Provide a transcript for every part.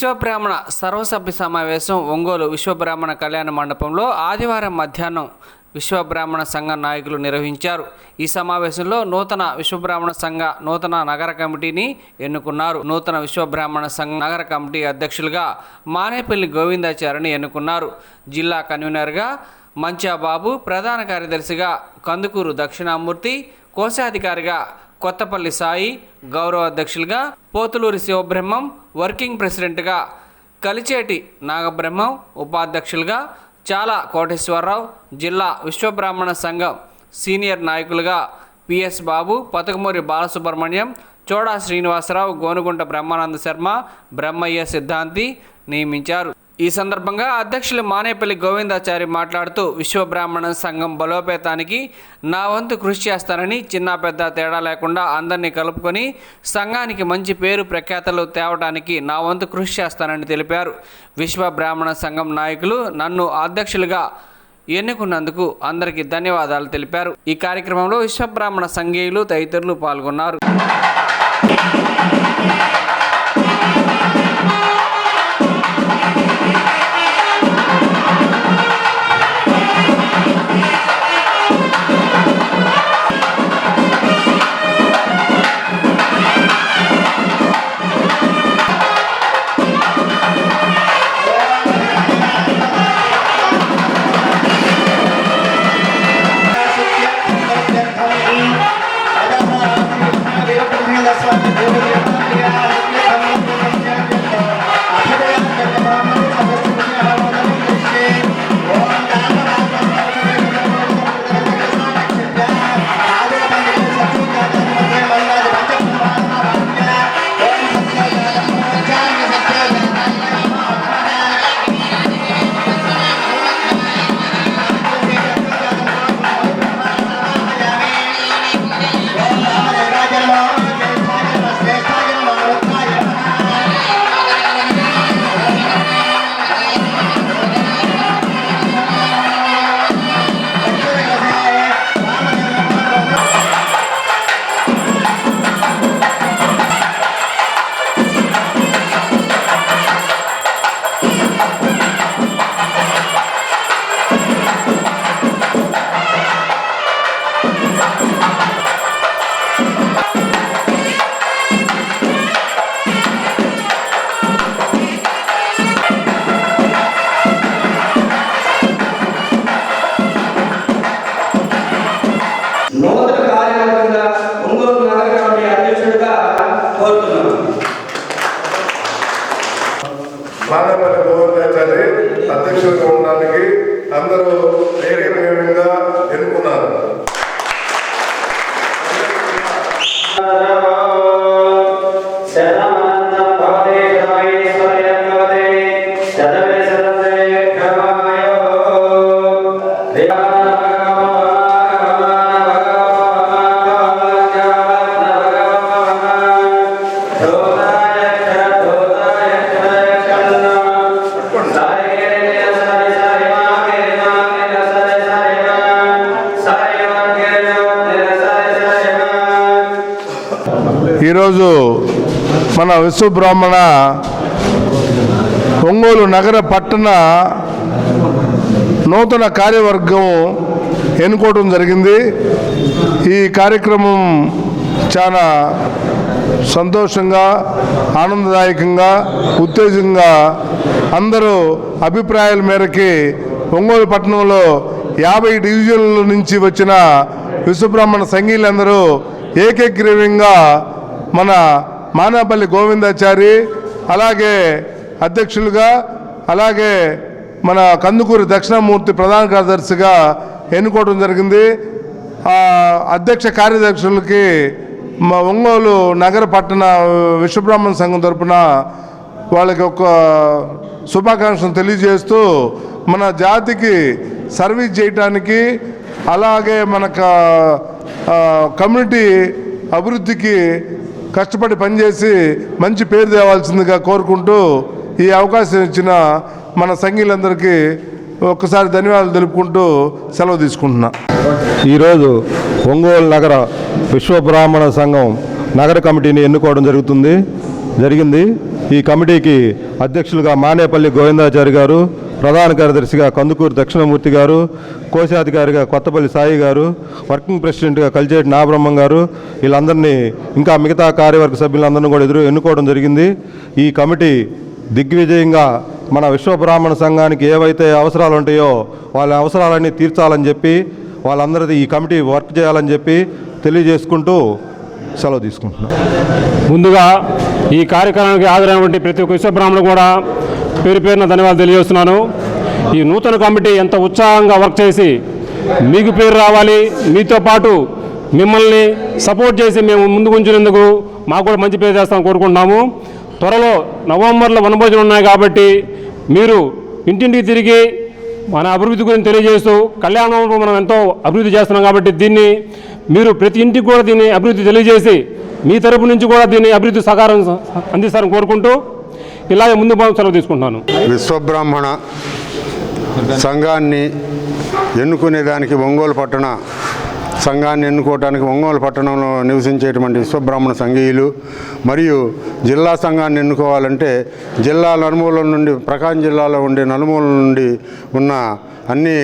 విశ్వబ్రాహ్మణ సర్వసభ్య సమావేశం ఒంగోలు విశ్వబ్రాహ్మణ కళ్యాణ మండపంలో ఆదివారం మధ్యాహ్నం విశ్వబ్రాహ్మణ సంఘ నాయకులు నిర్వహించారు. ఈ సమావేశంలో నూతన విశ్వబ్రాహ్మణ సంఘ నూతన నగర కమిటీని ఎన్నుకున్నారు. నూతన విశ్వబ్రాహ్మణ సంఘ నగర కమిటీ అధ్యక్షులుగా మానేపల్లి గోవిందాచారిని ఎన్నుకున్నారు. జిల్లా కన్వీనర్గా మంచాబాబు ప్రధాన కార్యదర్శిగా కందుకూరు దక్షిణామూర్తి కోశాధికారిగా కొత్తపల్లి సాయి గౌరవ అధ్యక్షులుగా పోతులూరి శివబ్రహ్మం వర్కింగ్ ప్రెసిడెంట్గా కలిచేటి నాగబ్రహ్మం ఉపాధ్యక్షులుగా చాలా కోటేశ్వరరావు జిల్లా విశ్వబ్రాహ్మణ సంఘం సీనియర్ నాయకులుగా పిఎస్ బాబు పతకమూరి బాలసుబ్రహ్మణ్యం చోడా శ్రీనివాసరావు గోనుగుంట బ్రహ్మానంద శర్మ బ్రహ్మయ్య సిద్ధాంతి నియమించారు. ఈ సందర్భంగా అధ్యక్షులు మానేపల్లి గోవిందాచారి మాట్లాడుతూ విశ్వబ్రాహ్మణ సంఘం బలోపేతానికి నా వంతు కృషి చేస్తానని చిన్న పెద్ద తేడా లేకుండా అందరినీ కలుపుకొని సంఘానికి మంచి పేరు ప్రఖ్యాతలు తేవడానికి నా వంతు కృషి చేస్తానని తెలిపారు. విశ్వబ్రాహ్మణ సంఘం నాయకులు నన్ను అధ్యక్షులుగా ఎన్నుకున్నందుకు అందరికీ ధన్యవాదాలు తెలిపారు. ఈ కార్యక్రమంలో విశ్వబ్రాహ్మణ సంఘీయులు తదితరులు పాల్గొన్నారు. కోరుతున్నాను. మానవపల్లి గోవర్ధాచారి అధ్యక్షుడిగా ఉండడానికి అందరూ ఏకగ్రీవంగా ఎన్నుకున్నారు. ఈరోజు మన విశ్వబ్రాహ్మణ ఒంగోలు నగర పట్టణ నూతన కార్యవర్గం ఎన్నుకోవడం జరిగింది. ఈ కార్యక్రమం చాలా సంతోషంగా ఆనందదాయకంగా ఉత్తేజంగా అందరూ అభిప్రాయాల మేరకి ఒంగోలు పట్టణంలో యాభై డివిజన్ల నుంచి వచ్చిన విశ్వబ్రాహ్మణ సంఘీయులందరూ ఏకగ్రీవంగా మన మానాపల్లి గోవిందాచారి అలాగే అధ్యక్షులుగా అలాగే మన కందుకూరి దక్షిణామూర్తి ప్రధాన కార్యదర్శిగా ఎన్నుకోవడం జరిగింది. ఆ అధ్యక్ష కార్యదర్శులకి మా ఒంగోలు నగర పట్టణ విశ్వబ్రాహ్మణ సంఘం తరపున వాళ్ళకి ఒక శుభాకాంక్షలు తెలియజేస్తూ మన జాతికి సర్వీస్ చేయటానికి అలాగే మనకు కమ్యూనిటీ అభివృద్ధికి కష్టపడి పనిచేసి మంచి పేరు తేవాల్సిందిగా కోరుకుంటూ ఈ అవకాశం ఇచ్చిన మన సంఘీయులందరికీ ఒక్కసారి ధన్యవాదాలు తెలుపుకుంటూ సెలవు తీసుకుంటున్నా. ఈరోజు ఒంగోలు నగర విశ్వ బ్రాహ్మణ సంఘం నగర కమిటీని ఎన్నుకోవడం జరుగుతుంది జరిగింది. ఈ కమిటీకి అధ్యక్షులుగా మానేపల్లి గోవిందాచారి గారు ప్రధాన కార్యదర్శిగా కందుకూరు దక్షిణమూర్తి గారు కోశాధికారిగా కొత్తపల్లి సాయి గారు వర్కింగ్ ప్రెసిడెంట్గా కలిచేటి నాబ్రహ్మం గారు వీళ్ళందరినీ ఇంకా మిగతా కార్యవర్గ సభ్యులందరినీ కూడా ఎదురు ఎన్నుకోవడం జరిగింది. ఈ కమిటీ దిగ్విజయంగా మన విశ్వబ్రాహ్మణ సంఘానికి ఏవైతే అవసరాలు ఉంటాయో వాళ్ళ అవసరాలన్నీ తీర్చాలని చెప్పి వాళ్ళందరిది ఈ కమిటీ వర్క్ చేయాలని చెప్పి తెలియజేసుకుంటూ సెలవు తీసుకుంటున్నాం. ముందుగా ఈ కార్యక్రమానికి హాజరైనటువంటి ప్రతి ఒక్క విశ్వబ్రాహ్మణుడు కూడా పేరు పేరున ధన్యవాదాలు తెలియజేస్తున్నాను. ఈ నూతన కమిటీ ఎంత ఉత్సాహంగా వర్క్ చేసి మీకు పేరు రావాలి మీతో పాటు మిమ్మల్ని సపోర్ట్ చేసి మేము ముందుకు ఉంచినందుకు మాకు కూడా మంచి పేరు చేస్తామని కోరుకుంటున్నాము. త్వరలో నవంబర్లో వనభోజనం ఉన్నాయి కాబట్టి మీరు ఇంటింటికి తిరిగి మన అభివృద్ధి గురించి తెలియజేస్తూ కళ్యాణంలో మనం ఎంతో అభివృద్ధి చేస్తున్నాం కాబట్టి దీన్ని మీరు ప్రతి ఇంటికి కూడా దీన్ని అభివృద్ధి తెలియజేసి మీ తరపు నుంచి కూడా దీన్ని అభివృద్ధి సహకారం అందిస్తారని కోరుకుంటూ ఇలాగే ముందు భాగం సెలవు తీసుకుంటున్నాను. విశ్వబ్రాహ్మణ సంఘాన్ని ఎన్నుకునేదానికి ఒంగోలు పట్టణ సంఘాన్ని ఎన్నుకోవడానికి ఒంగోలు పట్టణంలో నివసించేటువంటి విశ్వబ్రాహ్మణ సంఘీయులు మరియు జిల్లా సంఘాన్ని ఎన్నుకోవాలంటే జిల్లా నలుమూల నుండి ప్రకాశం జిల్లాలో ఉండే నలుమూలల నుండి ఉన్న అన్ని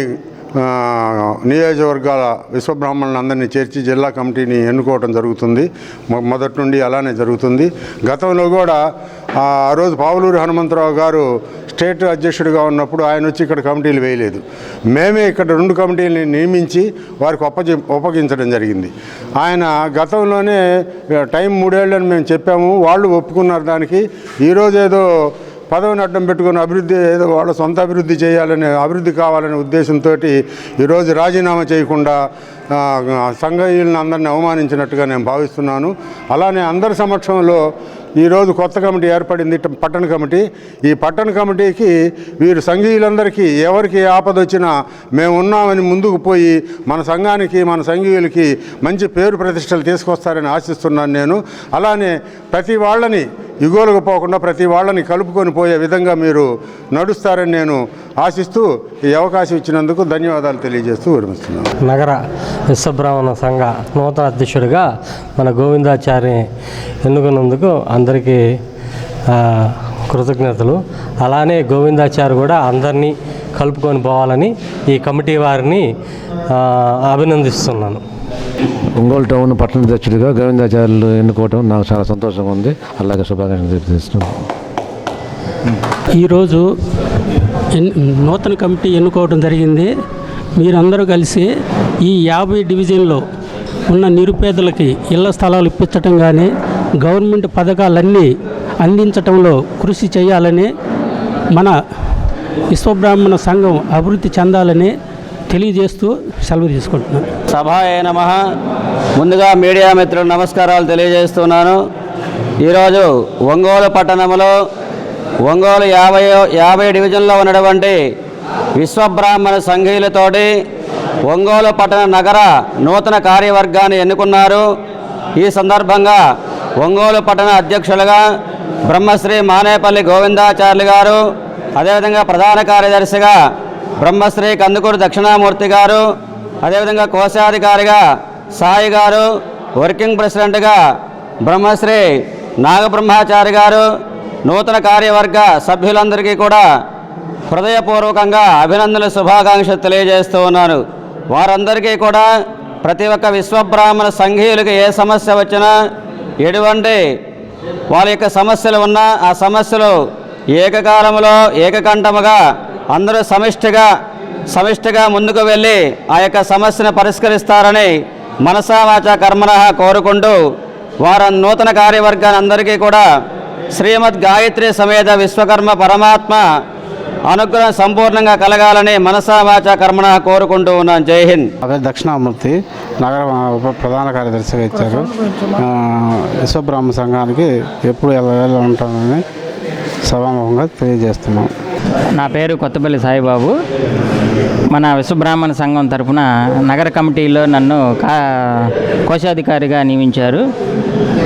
నియోజకవర్గాల విశ్వబ్రాహ్మణులను అందరినీ చేర్చి జిల్లా కమిటీని ఎన్నుకోవడం జరుగుతుంది. మొ- మొదటి నుండి అలానే జరుగుతుంది. గతంలో కూడా ఆ రోజు పావులూరి హనుమంతరావు గారు స్టేట్ అధ్యక్షుడిగా ఉన్నప్పుడు ఆయన వచ్చి ఇక్కడ కమిటీలు వేయలేదు. మేమే ఇక్కడ రెండు కమిటీలని నియమించి వారికి ఒప్పజె ఒప్పగించడం జరిగింది. ఆయన గతంలోనే టైం మూడేళ్ళని మేము చెప్పాము. వాళ్ళు ఒప్పుకున్నారు దానికి. ఈరోజు ఏదో పదవిని అడ్డం పెట్టుకుని అభివృద్ధి ఏదో వాళ్ళ సొంత అభివృద్ధి చేయాలనే అభివృద్ధి కావాలనే ఉద్దేశంతో ఈరోజు రాజీనామా చేయకుండా సంఘీయులను అందరిని అవమానించినట్టుగా నేను భావిస్తున్నాను. అలానే అందరి సమక్షంలో ఈరోజు కొత్త కమిటీ ఏర్పడింది పట్టణ కమిటీ. ఈ పట్టణ కమిటీకి వీరు సంఘీయులందరికీ ఎవరికి ఆపద వచ్చినా మేము ఉన్నామని ముందుకు పోయి మన సంఘానికి మన సంఘీయులకి మంచి పేరు ప్రతిష్టలు తీసుకొస్తారని ఆశిస్తున్నాను నేను. అలానే ప్రతి వాళ్ళని ఇగోలకు పోకుండా ప్రతి వాళ్ళని కలుపుకొని పోయే విధంగా మీరు నడుస్తారని నేను ఆశిస్తూ ఈ అవకాశం ఇచ్చినందుకు ధన్యవాదాలు తెలియజేస్తూ విరమిస్తున్నాను. నగర విశ్వబ్రాహ్మణ సంఘ నూతన అధ్యక్షుడిగా మన గోవిందాచార్య ఎన్నుకున్నందుకు అందరికీ కృతజ్ఞతలు. అలానే గోవిందాచారి కూడా అందరినీ కలుపుకొని పోవాలని ఈ కమిటీ వారిని అభినందిస్తున్నాను. ఒంగోలు టౌన్ పట్టణ అధ్యక్షుడిగా గోవిందాచార్యులు ఎన్నుకోవటం నాకు చాలా సంతోషంగా ఉంది. అలాగే శుభాకాంక్షలు తెలియజేస్తున్నాను. ఈరోజు ఎన్ నూతన కమిటీ ఎన్నుకోవడం జరిగింది. మీరందరూ కలిసి ఈ యాభై డివిజన్లో ఉన్న నిరుపేదలకి ఇళ్ళ స్థలాలు ఇప్పించటం కానీ గవర్నమెంట్ పథకాలన్నీ అందించటంలో కృషి చేయాలని మన విశ్వబ్రాహ్మణ సంఘం అభివృద్ధి చెందాలని తెలియజేస్తూ సెలవు తీసుకుంటున్నాను. సభాయ నమ. ముందుగా మీడియా మిత్రులు నమస్కారాలు తెలియజేస్తున్నాను. ఈరోజు ఒంగోలు పట్టణంలో ఒంగోలు యాభై యాభై డివిజన్లో ఉన్నటువంటి విశ్వబ్రాహ్మణ సంఘీయులతోటి ఒంగోలు పట్టణ నగర నూతన కార్యవర్గాన్ని ఎన్నుకున్నారు. ఈ సందర్భంగా ఒంగోలు పట్టణ అధ్యక్షులుగా బ్రహ్మశ్రీ మానేపల్లి గోవిందాచార్యులు గారు అదేవిధంగా ప్రధాన కార్యదర్శిగా బ్రహ్మశ్రీ కందుకూరు దక్షిణామూర్తి గారు అదేవిధంగా కోశాధికారిగా సాయి గారు వర్కింగ్ ప్రెసిడెంట్గా బ్రహ్మశ్రీ నాగబ్రహ్మాచారి గారు నూతన కార్యవర్గ సభ్యులందరికీ కూడా హృదయపూర్వకంగా అభినందనలు శుభాకాంక్షలు తెలియజేస్తూ ఉన్నాను వారందరికీ కూడా ప్రతి ఒక్క విశ్వబ్రాహ్మణ సంఘీయులకు ఏ సమస్య వచ్చినా ఎటువంటి వాళ్ళ యొక్క సమస్యలు ఉన్నా ఆ సమస్యలు ఏకకాలంలో ఏకకంఠముగా అందరూ సమిష్టిగా సమిష్టిగా ముందుకు వెళ్ళి ఆ యొక్క సమస్యను పరిష్కరిస్తారని మనసా వాచ కర్మన కోరుకుంటూ వారి నూతన కార్యవర్గాన్ని అందరికీ కూడా శ్రీమద్ గాయత్రి సమేత విశ్వకర్మ పరమాత్మ అనుగ్రహం సంపూర్ణంగా కలగాలని మనసా వాచ కర్మణ కోరుకుంటూ ఉన్నాను జై హింద్. అదే దక్షిణామూర్తి నగర ఉప ప్రధాన కార్యదర్శిగా ఇచ్చారు. విశ్వబ్రహ్మ సంఘానికి ఎప్పుడు ఎలా ఉంటామని సభాముఖంగా తెలియజేస్తున్నాం. నా పేరు కొత్తపల్లి సాయిబాబు. మన విశ్వబ్రాహ్మణ సంఘం తరపున నగర కమిటీలో నన్ను కా కోశాధికారిగా నియమించారు.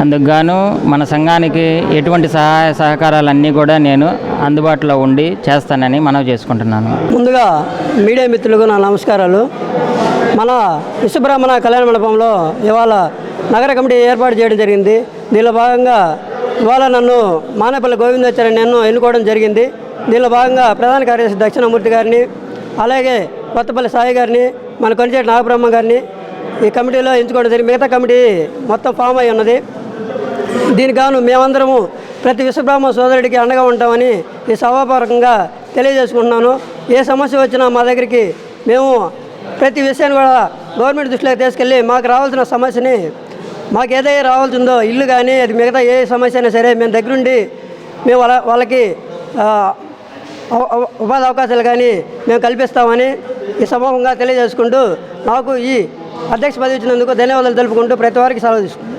అందుకుగాను మన సంఘానికి ఎటువంటి సహాయ సహకారాలన్నీ కూడా నేను అందుబాటులో ఉండి చేస్తానని మనవి చేసుకుంటున్నాను. ముందుగా మీడియా మిత్రులకు నా నమస్కారాలు. మన విశ్వబ్రాహ్మణ కళ్యాణ మండపంలో ఇవాళ నగర కమిటీ ఏర్పాటు చేయడం జరిగింది. దీనిలో భాగంగా ఇవాళ నన్ను మానేపల్లి గోవిందాచార్య నన్ను ఎన్నుకోవడం జరిగింది. దీనిలో భాగంగా ప్రధాన కార్యదర్శి దక్షిణామూర్తి గారిని అలాగే కొత్తపల్లి సాయి గారిని మన కొనిచేటి నాగబ్రహ్మ గారిని ఈ కమిటీలో ఎంచుకోవడం జరిగింది. మిగతా కమిటీ మొత్తం ఫామ్ అయి ఉన్నది. దీనికి గాను మేమందరము ప్రతి విశ్వబ్రహ్మ సోదరుడికి అండగా ఉంటామని ఈ సభాపూర్వకంగా తెలియజేసుకుంటున్నాను. ఏ సమస్య వచ్చినా మా దగ్గరికి మేము ప్రతి విషయాన్ని కూడా గవర్నమెంట్ దృష్టిలోకి తీసుకెళ్ళి మాకు రావాల్సిన సమస్యని మాకు ఏదైతే రావాల్సిందో? ఇల్లు కానీ అది మిగతా ఏ సమస్య అయినా సరే మేము దగ్గరుండి మేము వాళ్ళ వాళ్ళకి ఉపాధి అవకాశాలు కానీ మేము కల్పిస్తామని ఈ సమూహంగా తెలియజేసుకుంటూ నాకు ఈ అధ్యక్ష పదవి ఇచ్చినందుకు ధన్యవాదాలు తెలుపుకుంటూ ప్రతి వారికి సెలవు తీసుకుంటాం